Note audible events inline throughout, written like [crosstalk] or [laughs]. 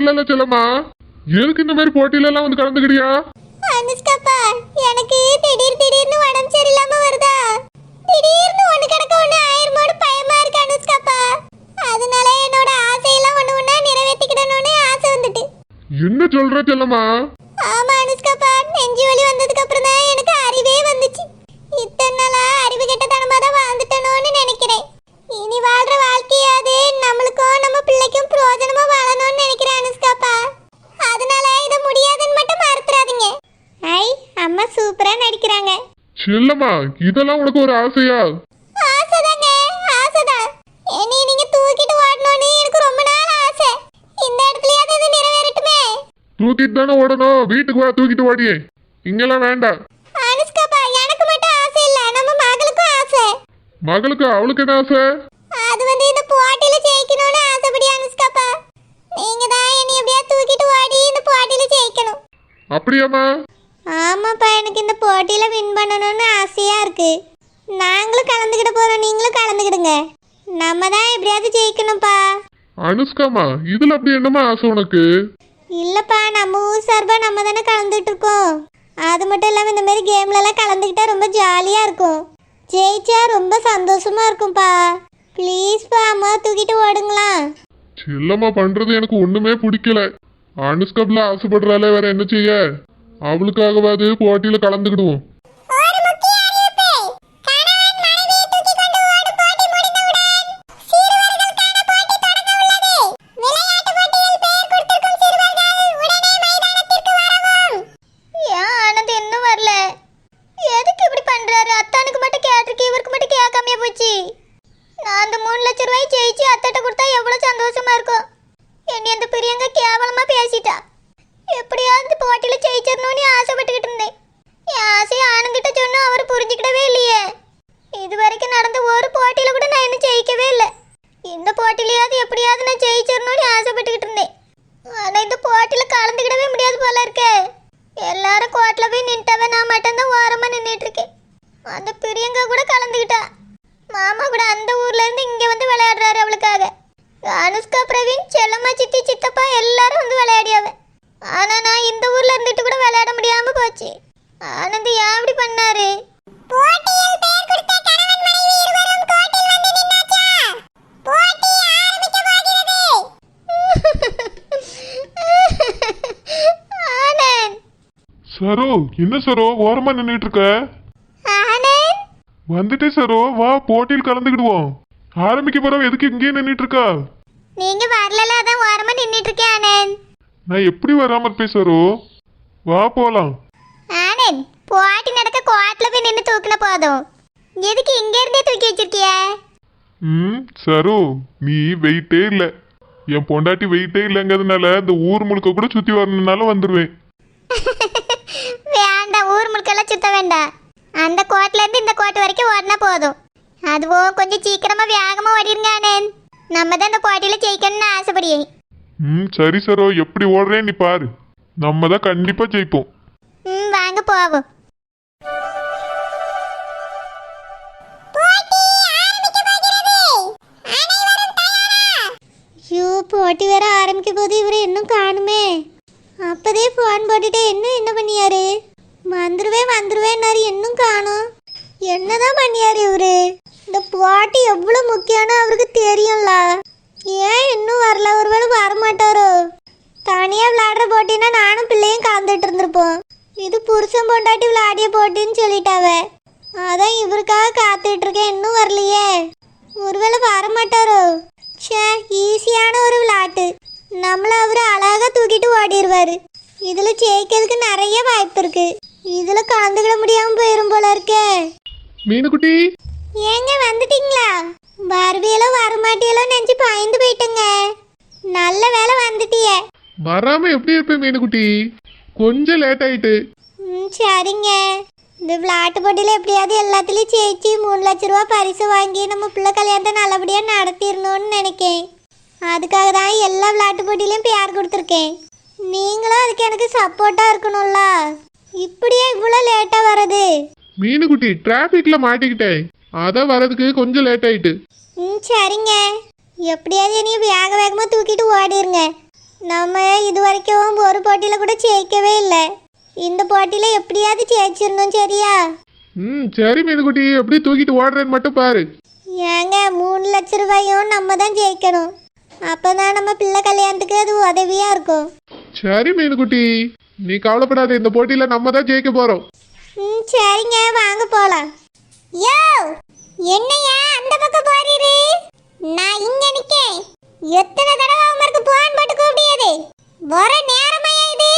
சேரல செல்லம்மா. எதுக்கு இந்த மாதிரி போட்டியில எல்லாம் வந்து கலந்துக்கிறியா அனுஷ்காப்பா எனக்கு திடீர் திடீர்னு உடம்பு சரியில்லாம வருதா? திடீர்னு ஒண்ணு கிடக்க ஒண்ணு ஆயிருமோடு பயமா இருக்கு அனுஷ்காப்பா. அதனால என்னோட ஆசையெல்லாம் ஒண்ணு ஒண்ணா நிறைவேற்றிக்கிடணும்னு ஆசை வந்துட்டு. என்ன சொல்ற செல்லம்மா? ஆமா அனுஷ்காப்பா நெஞ்சு வலி வந்ததுக்கு அப்புறம் தான் எனக்கு அறிவே வந்துச்சு. இத்தனை நாளா அறிவு கெட்டத்தனமா தான் வாழ்ந்துட்டனோன்னு நினைக்கிறேன். இனி வாழ்ற வாழ்க்கையாவது நம்மளுக்கும் நம்ம பிள்ளைக்கும் பிரயோஜனமா வாழணும்னு நினைக்கிறேன் அனுஷ்காப்பா அதனால இது முடியாதுன்னு மட்டும் மறுத்துறாதீங்க ஐ அம்மா சூப்பரா நடிக்கிறாங்க செல்லம்மா இதெல்லாம் உனக்கு ஒரு ஆசையா? தூக்கிட்டு தானே ஓடணும். வீட்டுக்கு வா தூக்கிட்டு ஓடியே. இங்கெல்லாம் வேண்டாம். அனுஷ்காப்பா எனக்கு மட்டும் ஆசை இல்ல. நம்ம மகளுக்கும் ஆசை. மகளுக்கு அவளுக்கு என்ன ஆசை? அது வந்து இந்த போட்டியில ஜெயிக்கணும்னு ஆசைப்படி அனுஷ்காப்பா. நீங்க தான் என்னை எப்படியா தூக்கிட்டு ஓடி இந்த போட்டியில ஜெயிக்கணும். அப்படியாம்மா. ஆமாப்பா எனக்கு இந்த போட்டியில வின் பண்ணணும்னு ஆசையா இருக்கு. நாங்களும் கலந்துக்கிட போறோம் நீங்களும் கலந்துக்கிடுங்க. நம்ம தான் எப்படியாவது ஜெயிக்கணும்ப்பா. அனுஷ்காமா இதுல அப்படி என்னம்மா ஆசை உனக்கு? இல்லப்பா நம்ம ஊர் சார்பா நம்ம தானே கலந்துட்டு இருக்கோம் அது மட்டும் இல்லாம இந்த மாதிரி கேம்ல எல்லாம் கலந்துக்கிட்டா ரொம்ப ஜாலியா இருக்கும். ஜெயிச்சா ரொம்ப சந்தோஷமா இருக்கும்பா. ப்ளீஸ்ப்பா அம்மா தூக்கிட்டு ஓடுங்களா. செல்லம்மா பண்றது எனக்கு ஒண்ணுமே பிடிக்கல. அனுஷ்காப்ல ஆசைப்படுறாளே வேற என்ன செய்ய? அவளுக்காகவாது போட்டியில கலந்துக்கிடுவோம் ஏன் ஆனந்த் இன்னும் வரல எதுக்கு இப்படி பண்றாரு அத்தானுக்கு மட்டும் கேட்டிருக்கு இவருக்கு மட்டும் கேட்காமையே போச்சு நான் அந்த மூணு லட்ச ரூபாய் ஜெயிச்சு அத்தட்ட கொடுத்தா எவ்வளவு சந்தோஷமா இருக்கும் என்னை அந்த பிரியங்க கேவலமா பேசிட்டா எப்படியாவது போட்டியில ஜெயிச்சிடணும்னு ஆசைப்பட்டுக்கிட்டு இருந்தேன் என் ஆசையை ஆனந்திட்ட சொன்னா அவர் புரிஞ்சுக்கிடவே இல்லையே இது வரைக்கும் நடந்த ஒரு போட்டியில கூட நான் இன்னும் ஜெயிக்கவே இல்லை இந்த போட்டியிலையாவது எப்படியாவது நான் ஜெயிச்சிடணும்னு ஆசைப்பட்டுக்கிட்டு இருந்தேன் ஆனா இந்த போட்டியில கலந்துக்கிடவே முடியாது போல இருக்கே எல்லாரும் கோட்ல போய் நின்ட்டவ நான் மட்டும்தான் ஓரமா நின்றுட்டு இருக்கேன் அந்த பிரியங்கா கூட கலந்துக்கிட்டா மாமா கூட அந்த ஊர்ல இருந்து இங்க வந்து விளையாடுறாரு அவளுக்காக அனுஷ்கா பிரவீன் செல்லம்மா சித்தி சித்தப்பா எல்லாரும் வந்து விளையாடியாவ. ஆனா நான் இந்த ஊர்ல இருந்துட்டு கூட விளையாட முடியாம போச்சு. ஆனந்த் ஏன் அப்படி பண்ணாரு? போட்டியில் பெயர் கொடுத்த கணவன் மனைவி இருவரும் கோட்டில் வந்து நின்னாச்சா? போட்டி ஆரம்பிக்க போகிறது. [laughs] ஆனந்த். சரோ என்ன சரோ ஓரமா நின்றுட்டு இருக்க? ஆனந்த். வந்துட்டே சரோ வா போட்டியில் கலந்துக்கிடுவோம். ஆரம்பிக்க போறோம் எதுக்கு இங்கேயே நின்றுட்டு இருக்கா நீங்க வரல அதான் ஓரமா நின்னுட்டு இருக்கேன் ஆனந்த். நான் எப்படி வராம இருப்பேன் சரோ வா போலாம். ஆனந்த் போட்டி நடக்க கோட்ல போய் நின்று தூக்கின போதும். எதுக்கு இங்க இருந்தே தூக்கி வச்சிருக்கிய? ம் சரோ நீ வெயிட்டே இல்ல. என் பொண்டாட்டி வெயிட்டே இல்லைங்கிறதுனால இந்த ஊர் முழுக்க கூட சுத்தி வரணும்னாலும் வந்துருவேன். [laughs] வேண்டாம் ஊர் முழுக்கெல்லாம் சுத்த வேண்டாம். அந்த கோட்ல இருந்து இந்த கோட்டு வரைக்கும் ஓடினா போதும். அதுவும் கொஞ்சம் சீக்கிரமா வேகமா ஓடிருங்க ஆனந்த் நம்ம தான் இந்த போட்டியில ஜெயிக்கணும்னு ஆசைப்படுறேன் ம் சரி சரோ எப்படி ஓடுறேன் நீ பாரு நம்ம தான் கண்டிப்பா ஜெயிப்போம் ம் வாங்க போவோம் ஐயோ போட்டி வேற ஆரம்பிக்க போது இவர் இன்னும் காணுமே அப்பதே ஃபோன் போட்டுட்டு இன்னும் என்ன பண்ணியாரு வந்துருவேன் வந்துருவேன்னாரு இன்னும் காணும் என்னதான் பண்ணியாரு இவரு இந்த போட்டி எவ்வளோ முக்கியம்னு அவருக்கு தெரியும்ல ஏன் இன்னும் வரல ஒருவேளை வரமாட்டாரோ தனியாக விளையாடுற போட்டினா நானும் பிள்ளையும் கலந்துட்டு இருந்திருப்போம் இது புருஷன் பொண்டாட்டி விளையாடிய போட்டின்னு சொல்லிட்டாவ. அதான் இவருக்காக காத்துட்டு இருக்கேன் இன்னும் வரலையே. ஒருவேளை வரமாட்டாரோ? ச்சே ஈஸியான ஒரு விளையாட்டு. நம்மள அவரு அழகா தூக்கிட்டு ஓடிடுவாரு இதுல ஜெயிக்கிறதுக்கு நிறைய வாய்ப்பு இருக்கு. இதுல கலந்துக்கிட முடியாம போயிரும் போல இருக்கே. மீனுக்குட்டி? ஏங்க வந்துட்டீங்களா? வருவியலோ வரமாட்டியலோ நினைச்சு பயந்து போயிட்டேங்க. நல்ல வேலை வந்துட்டியே. வராம எப்படி இருப்பேன் மீனுக்குட்டி? கொஞ்சம் லேட் ஆயிட்டு. ம் சரிங்க இந்த விளையாட்டு போட்டியில் எப்படியாவது எல்லாத்துலேயும் ஜெயிச்சு மூணு லட்ச ரூபா பரிசு வாங்கி நம்ம பிள்ளை கல்யாணத்தை நல்லபடியாக நடத்திடணும்னு நினைக்கேன் அதுக்காக தான் எல்லா விளையாட்டு போட்டியிலையும் பேர் கொடுத்துருக்கேன் நீங்களும் அதுக்கு எனக்கு சப்போர்ட்டாக இருக்கணும்ல இப்படியே இவ்வளோ லேட்டாக வர்றது மீனுக்குட்டி டிராஃபிக்ல மாட்டிக்கிட்டேன் அதான் வரதுக்கு கொஞ்சம் லேட் ஆயிட்டு ம் சரிங்க எப்படியாவது என்னைய வேக வேகமாக தூக்கிட்டு ஓடிருங்க நம்ம இது வரைக்கும் ஒரு போட்டியில் கூட ஜெயிக்கவே இல்லை இந்த போட்டியில் எப்படியாவது ஜெயிச்சிடணும் சரியா? ம் சரி மீனுக்குட்டி எப்படி தூக்கிட்டு ஓடுறேன்னு மட்டும் பாரு. ஏங்க மூணு லட்ச ரூபாயும் நம்ம தான் ஜெயிக்கணும். அப்போ தான் நம்ம பிள்ளை கல்யாணத்துக்கு அது உதவியாக இருக்கும். சரி மீனுக்குட்டி நீ கவலைப்படாத இந்த போட்டியில நம்ம தான் ஜெயிக்க போறோம். ம் சரிங்க வாங்க போலாம். யோ என்னையா அந்த பக்கம் போறீரு? நான் இங்க நிக்கேன். எத்தனை தடவை அவருக்கு போன் போட்டு கூப்பிடியது? வர நேரமையா இது?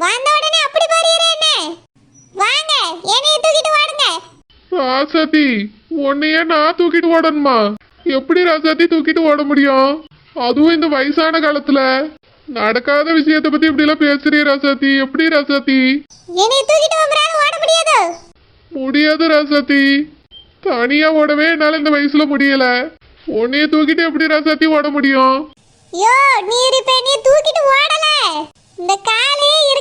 வந்த உடனே அப்படி போறீரு என்ன? வாங்க என்னைய தூக்கிட்டு வாடுங்க. ராசாத்தி உன்னையே நான் தூக்கிட்டு ஓடணுமா? எப்படி ராசாத்தி தூக்கிட்டு ஓட முடியும்? அதுவும் இந்த வயசான காலத்துல. நடக்காத விஷயத்தை பத்தி இப்படி எல்லாம் பேசுறிய ராசாத்தி எப்படி ராசாத்தி என்னைய தூக்கிட்டு உங்களால ஓட முடியாது. முடியாது ராசாத்தி தனியா ஓடவே என்னால இந்த வயசுல முடியல. உன்னைய தூக்கிட்டு எப்படி ராசாத்தி ஓட முடியும்? யோ நீர் இப்ப. என்னைய தூக்கிட்டு ஓடல. இந்த காலே இருக்கிறத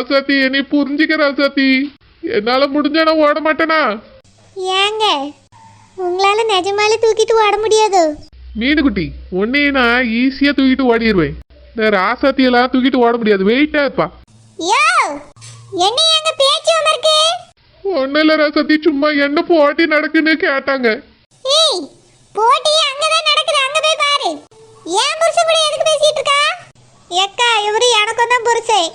ராசாத்தி என்னை புரிஞ்சுக்க ராசாத்தி. என்னால முடிஞ்சா நான் ஓட மாட்டேனா? ஏங்க உங்களால நிஜமாலே தூக்கிட்டு ஓட முடியாது. மீனுக்குட்டி உன்னையே நான் ஈஸியா தூக்கிட்டு ஓடிடுவேன் இந்த ராசாத்தி எல்லாம் தூக்கிட்டு ஓட முடியாது. வெயிட்டா இருப்பா. யோ என்ன எங்க பேச்சு வந்திருக்கு? ஒன்னும் இல்ல ராசாத்தி சும்மா என்ன போட்டி நடக்குன்னு கேட்டாங்க. ஏய் போட்டி அங்கதான் நடக்குது. அங்க போய் பாரு. ஏன் புருஷன் கூட எதுக்கு பேசிட்டு இருக்கா? ஏக்கா இவரு எனக்கும் தான் புருஷன்.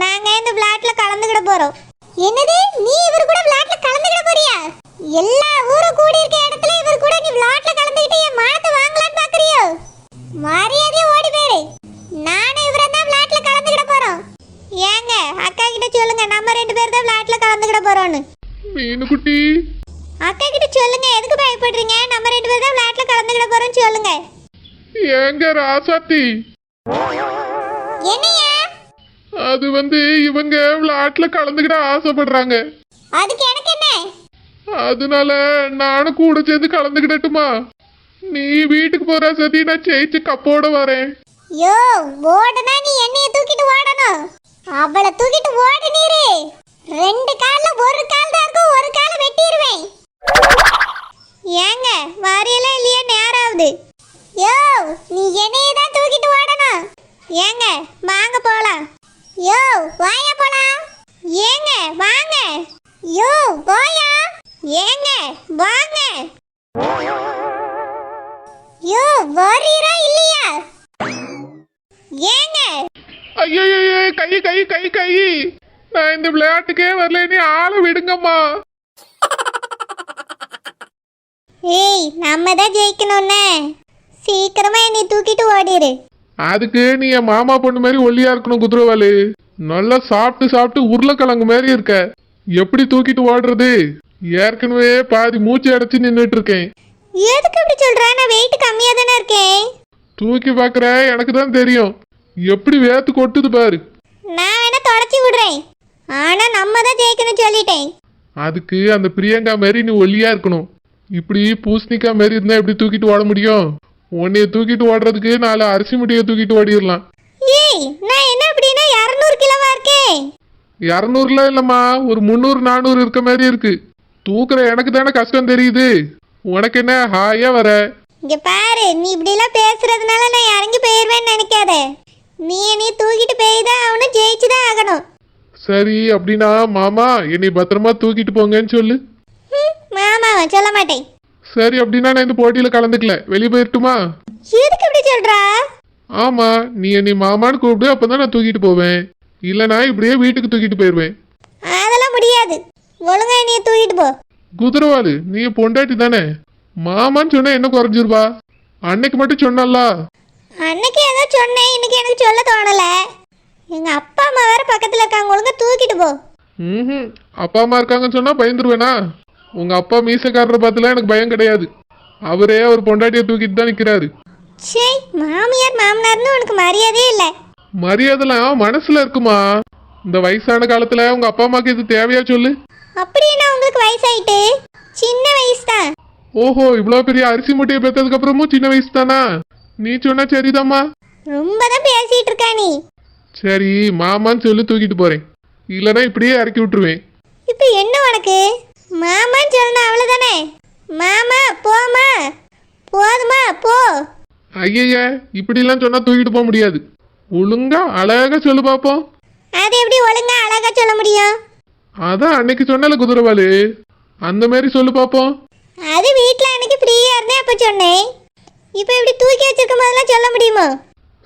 நாங்க இந்த விளையாட்டுல கலந்துக்கிட போறோம். என்னது? நீ இவர் கூட விளையாட்டுல கலந்துக்கிட போறியா? எல்லா ஊரும் கூடி இருக்க இடத்துல இவர் கூட நீ விளையாட்டுல கலந்துக்கிட்டு என் மானத்தை வாங்கலாம்னு பாக்குறியோ? மரியாதையா ஓடி போயிரு. நானும் இவரை தான் விளையாட்டுல கலந்துக்கிட போறோம். ஏங்க அக்கா கிட்ட சொல்லுங்க நம்ம ரெண்டு பேர் தான் விளையாட்டுல கலந்துக்கிட போறோம்னு. மீனுக்குட்டி அக்கா கிட்ட சொல்லுங்க எதுக்கு பயப்படுறீங்க? நம்ம ரெண்டு பேரும் தான் விளையாட்டுல கலந்துக்கிட போறோம்னு சொல்லுங்க. ஏங்க ராசாத்தி? என்னையா அது வந்து இவங்க விளையாட்டுல கலந்துக்கிட ஆசைப்படுறாங்க. அதுக்கு எனக்கு என்ன? அதனால நானும் கூட சேர்ந்து கலந்துக்கிடட்டுமா? நீ வீட்டுக்கு போற சதி நான் ஜெயிச்சு கப்போட வரேன். யோ ஓடுனா நீ என்னைய தூக்கிட்டு ஓடணும். அவளை தூக்கிட்டு ஓடு நீரு. ரெண்டு கால்ல ஒரு கால் தான் இருக்கும் ஒரு காலை வெட்டிடுவேன் ஏங்க வாரியெல்லாம் இல்லையா நேரம் ஆகுது யோ நீ என்னைய தான் தூக்கிட்டு ஓடணும். ஏங்க வாங்க போலாம். யோ வாயா போலாம். ஏங்க வாங்க. யோ போயா. ஏங்க வாங்க. யோ வாரியரா இல்லையா? ஏங்க. ஐயோ கை கை கை கை. நான் இந்த விளையாட்டுக்கே வரல நீ ஆளை விடுங்கம்மா. ஏய் நம்ம தான் ஜெயிக்கணும்னே. சீக்கிரமா என்னை தூக்கிட்டு ஓடிரு. அதுக்கு நீ என் மாமா பொண்ணு மாதிரி ஒல்லியா இருக்கணும் குதிரவாளு நல்லா சாப்பிட்டு சாப்பிட்டு உருளைக்கிழங்கு மாதிரி இருக்க. எப்படி தூக்கிட்டு ஓடுறது? ஏற்கனவே பாதி மூச்சு அடைச்சு நின்றுட்டு இருக்கேன். எதுக்கு இப்படி சொல்ற? நான் வெயிட் கம்மியா தானே இருக்கேன். தூக்கி பார்க்குற எனக்கு தான் தெரியும். எப்படி வேத்து கொட்டுது பாரு. நான் வேணா தொடச்சி விடுறேன். ஆனா நம்ம தான் ஜெயிக்கணும் சொல்லிட்டேன். அதுக்கு அந்த பிரியங்கா மாதிரி நீ ஒல்லியா இருக்கணும். இப்படி பூசணிக்கா மாதிரி இருந்தா எப்படி தூக்கிட்டு ஓட முடியும்? உன்னைய தூக்கிட்டு ஓடுறதுக்கு நாலு அரிசி முட்டையை தூக்கிட்டு ஓடிடலாம். ஏய் நான் என்ன அப்படின்னா இரநூறு கிலோவா இருக்கேன் இரநூறுலாம் இல்லைம்மா ஒரு முந்நூறு நானூறு இருக்க மாதிரி இருக்கு. தூக்குற எனக்கு தானே கஷ்டம் தெரியுது. உனக்கு என்ன ஹாயா வர? இங்க பாரு நீ இப்படிலாம் பேசுறதுனால நான் இறங்கி போயிருவேன்னு நினைக்காத. நீ என்னை தூக்கிட்டு போய் தான் அவனும் ஜெயிச்சு தான் ஆகணும். சரி அப்படின்னா மாமா என்னை பத்திரமா தூக்கிட்டு போங்கன்னு சொல்லு. மாமாவா சொல்ல மாட்டேன். சரி அப்படின்னா நான் இந்த போட்டியில கலந்துக்கல. வெளியே போயிட்டுமா எதுக்கு இப்படி சொல்றா? ஆமா நீ என்னை மாமான்னு கூப்பிடு அப்பதான் நான் தூக்கிட்டு போவேன். இல்லைனா இப்படியே வீட்டுக்கு தூக்கிட்டு போயிடுவேன் அதெல்லாம் முடியாது. ஒழுங்கா என்னைய தூக்கிட்டு போ. குதிரவாளு நீ பொண்டாட்டி தானே? மாமான்னு சொன்னா என்ன குறைஞ்சிருவா? அன்னைக்கு மட்டும் சொன்னல்ல அன்னைக்கு ஏதோ சொன்னேன் இன்னைக்கு எனக்கு சொல்ல தோணல. எங்க அப்பா அம்மா வேற பக்கத்துல இருக்காங்க ஒழுங்கா தூக்கிட்டு போ. ம் அப்பா அம்மா இருக்காங்கன்னு சொன்னா பயந்துருவேனா? உங்க அப்பா மீசக்காரரை பார்த்துல எனக்கு பயம் கிடையாது. அவரே அவர் பொண்டாட்டியை தூக்கிட்டு தான் நிக்கிறாரு. சே மாமியார் மாமனார்னு உனக்கு மரியாதையே இல்லை. மரியாதைலாம் மனசுல இருக்குமா? இந்த வயசான காலத்துல உங்க அப்பா அம்மாக்கு இது தேவையா சொல்லு? அப்படின்னா உங்களுக்கு வயசாயிட்டு சின்ன வயசு தான் ஓஹோ இவ்வளோ பெரிய அரிசி மூட்டையை பெற்றதுக்கு அப்புறமும் சின்ன வயசு தானா நீ சொன்னா சரிதாம்மா. ரொம்ப தான் பேசிட்டு இருக்கா நீ. சரி மாமான்னு சொல்லி தூக்கிட்டு போறேன். இல்லைன்னா இப்படியே இறக்கி விட்டுருவேன். இப்போ என்ன உனக்கு? மாமான்னு சொல்லணும் அவ்வளோதானே மாமா போமா போதுமா போ. ஐயய்ய இப்படிலாம் சொன்னா தூக்கிட்டு போக முடியாது. ஒழுங்கா அழகா சொல்லு பாப்போம். அது எப்படி ஒழுங்கா அழகா சொல்ல முடியும்? அதான் அன்னைக்கு சொன்னல குதிரவாளு அந்த மாதிரி சொல்லு பாப்போம். அது வீட்டில் அன்னைக்கு ஃப்ரீயாக இருந்தேன் அப்போ சொன்னேன். இப்போ இப்படி தூக்கி வச்சிருக்கும் போதெல்லாம் சொல்ல முடியுமோ?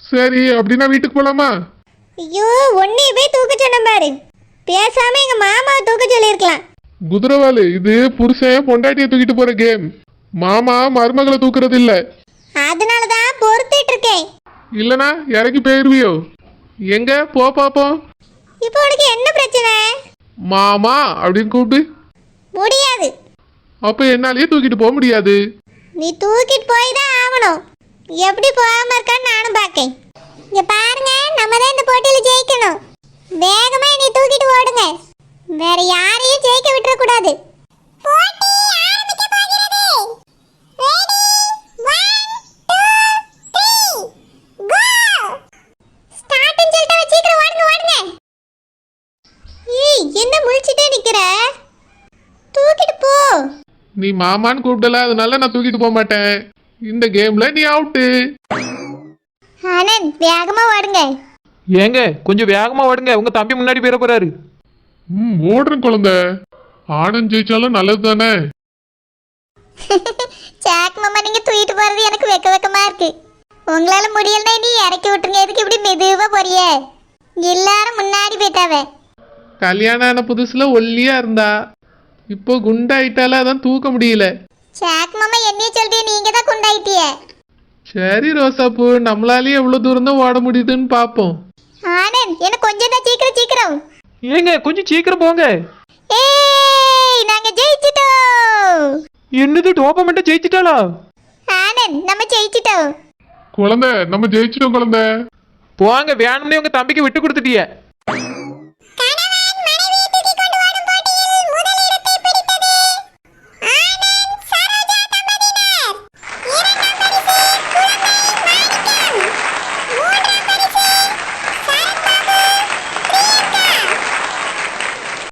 சரி அப்படின்னா வீட்டுக்கு போலாமா? ஐயோ ஒன்னே போய் தூக்க சொன்னேன் பாரு. பேசாம எங்க மாமாவை தூக்க சொல்லியிருக்கலாம். குதிரவாளு இது புருஷன் பொண்டாட்டியை தூக்கிட்டு போற கேம் மாமா மருமகளை தூக்குறது இல்ல அதனால தான் பொறுத்துட்டு இருக்கேன் இல்லனா இறங்கி போயிருவியோ? எங்க? போ பாப்போம் இப்போ உனக்கு என்ன பிரச்சனை? மாமா அப்படின்னு கூப்பிட்டு முடியாது. அப்ப என்னாலயே தூக்கிட்டு போக முடியாது. நீ தூக்கிட்டு போய் தான் ஆகணும் எப்படி போகாம இருக்கான்னு நானும் பார்க்கேன். இங்க பாருங்க நம்ம தான் இந்த போட்டியில ஜெயிக்கணும் வேகமா நீ தூக்கிட்டு ஓடுங்க வேற யாரையும் ஜெயிக்க விட்டுற கூடாது போட்டி ஆரம்பிக்க போகிறது ரெடி 1 2 3 கோ ஸ்டார்ட்னு சொல்லிட்டு சீக்கிரம் ஓடுங்க ஓடுங்க ஏய் என்ன முழிச்சிட்டே நிக்கிற தூக்கிட்டு போ நீ மாமான்னு கூப்பிடல அதனால நான் தூக்கிட்டு போக மாட்டேன். இந்த கேம்ல நீ அவுட்டு ஆனந்த் வேகமா ஓடுங்க. ஏங்க கொஞ்சம் வேகமா ஓடுங்க. உங்க தம்பி முன்னாடி போயிட போறாரு. ம் ஓடுறேன் குழந்தை. ஆனந்த் ஜெயிச்சாலும் நல்லது தானே சாக் [laughs] மாமா நீங்க தூக்கிட்டு போறது எனக்கு வெக்க வெக்கமா இருக்கு. உங்களால முடியலன்னா நீ இறக்கி விட்டுருங்க. எதுக்கு இப்படி மெதுவா போறியே? எல்லாரும் முன்னாடி போயிட்டாவே. கல்யாணம் ஆன புதுசுல ஒல்லியா இருந்தா. இப்போ குண்டாயிட்டால அதான் தூக்க முடியல. சாக் மாமா என்னைய சொல்லிட்டு நீங்க தான் குண்டாயிட்டிய? சரி ரோசாப்பூ நம்மளாலேயே எவ்வளவு தூரம் தான் ஓட முடியுதுன்னு பார்ப்போம் ஆனந்த் எனக்கு கொஞ்சம் தான் சீக்கிரம் சீக்கிரம். ஏங்க கொஞ்சம் சீக்கிரம் போங்க. ஏய் நாங்க ஜெயிச்சிட்டோம். என்னது டோப்ப மட்டும் ஜெயிச்சிட்டாளா? ஆனந்த் நம்ம ஜெயிச்சிட்டோம். குழந்தை நம்ம ஜெயிச்சிட்டோம் குழந்தை. போங்க வேணும்னே உங்க தம்பிக்கு விட்டு கொடுத்துட்டிய.